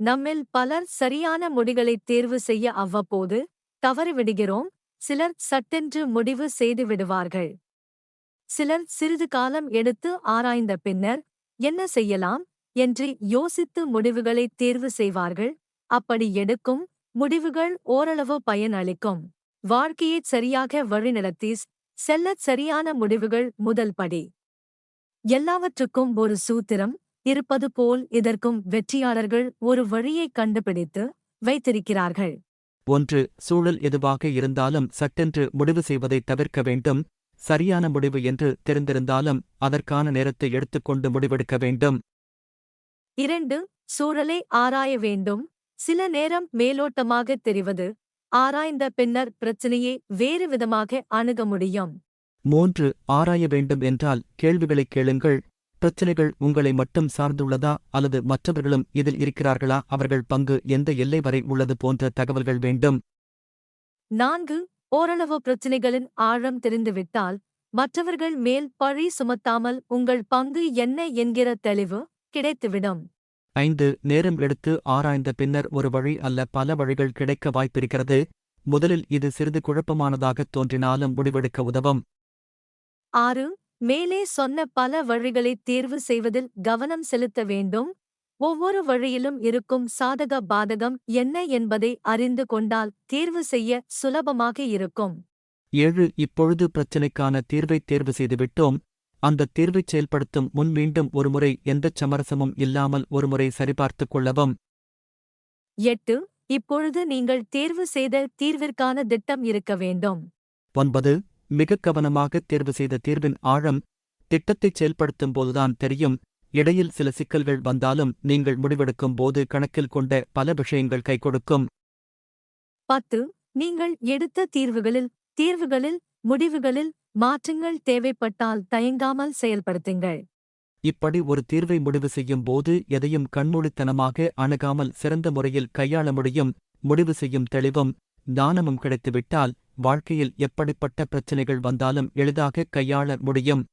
நம்மில் பலர் சரியான முடிகளைத் தேர்வு செய்ய அவ்வப்போது தவறிவிடுகிறோம். சிலர் சட்டென்று முடிவு செய்து விடுவார்கள் சிலர் சிறிது காலம் எடுத்து ஆராய்ந்த பின்னர் என்ன செய்யலாம்? என்று யோசித்து முடிவுகளைத் தேர்வு செய்வார்கள். அப்படி எடுக்கும் முடிவுகள் ஓரளவு பயனளிக்கும். வாழ்க்கையைச் சரியாக வழிநடத்தி செல்லச் சரியான முடிவுகள் முதல் படி. எல்லாவற்றுக்கும் ஒரு சூத்திரம் இருப்பது போல் இதற்கும் வெற்றியாளர்கள் ஒரு வழியைக் கண்டுபிடித்து வைத்திருக்கிறார்கள். ஒன்று சூழல் எதுவாக இருந்தாலும் சட்டென்று முடிவு செய்வதை தவிர்க்க வேண்டும். சரியான முடிவு என்று தெரிந்திருந்தாலும் அதற்கான நேரத்தை எடுத்துக்கொண்டு முடிவெடுக்க வேண்டும். இரண்டு சூழலை ஆராய வேண்டும். சில நேரம் மேலோட்டமாகத் தெரிவது ஆராய்ந்த பின்னர் பிரச்சனையை வேறு விதமாக அணுக முடியும். மூன்று ஆராய வேண்டும் என்றால் கேள்விகளைக் கேளுங்கள். பிரச்சனைகள் உங்களை மட்டும் சார்ந்துள்ளதா அல்லது மற்றவர்களும் இதில் இருக்கிறார்களா? அவர்கள் பங்கு எந்த எல்லை வரை உள்ளது போன்ற தகவல்கள் வேண்டும். நான்கு ஓரளவு பிரச்சனைகளின் ஆழம் தெரிந்துவிட்டால் மற்றவர்கள் மேல் பழி சுமத்தாமல் உங்கள் பங்கு என்ன என்கிற தெளிவு கிடைத்துவிடும். ஐந்து நேரம் எடுத்து ஆராய்ந்த பின்னர் ஒரு வழி அல்ல பல வழிகள் கிடைக்க வாய்ப்பிருக்கிறது. முதலில் இது சிறிது குழப்பமானதாகத் தோன்றினாலும் முடிவெடுக்க உதவும். ஆறு மேலே சொன்ன பல வழிகளைத் தேர்வு செய்வதில் கவனம் செலுத்த வேண்டும். ஒவ்வொரு வழியிலும் இருக்கும் சாதக பாதகம் என்ன என்பதை அறிந்து கொண்டால் தேர்வு செய்ய சுலபமாக இருக்கும். ஏழு இப்பொழுது பிரச்சினைக்கான தீர்வைத் தேர்வு செய்துவிட்டோம். அந்த தீர்வைச் செயல்படுத்தும் முன் மீண்டும் ஒருமுறை எந்தச் சமரசமும் இல்லாமல் ஒருமுறை சரிபார்த்துக் கொள்ளவும். எட்டு இப்பொழுது நீங்கள் தேர்வு செய்த தீர்விற்கான திட்டம் இருக்க வேண்டும். ஒன்பது மிகக் கவனமாகத் தேர்வு செய்த தீர்வின் ஆழம் திட்டத்தைச் செயல்படுத்தும் போதுதான் தெரியும். இடையில் சில சிக்கல்கள் வந்தாலும் நீங்கள் முடிவெடுக்கும் போது கணக்கில் கொண்ட பல விஷயங்கள் கை கொடுக்கும். பத்து நீங்கள் எடுத்த தீர்வுகளில் தீர்வுகளில் முடிவுகளில் மாற்றங்கள் தேவைப்பட்டால் தயங்காமல் செயல்படுத்துங்கள். இப்படி ஒரு தீர்வை முடிவு செய்யும் போது எதையும் கண்மூடித்தனமாக அணுகாமல் சிறந்த முறையில் கையாள முடியும். முடிவு செய்யும் தெளிவும் ஞானமும் கிடைத்துவிட்டால் வாழ்க்கையில் எப்படிப்பட்ட பிரச்சனைகள் வந்தாலும் எளிதாக கையாள முடியும்.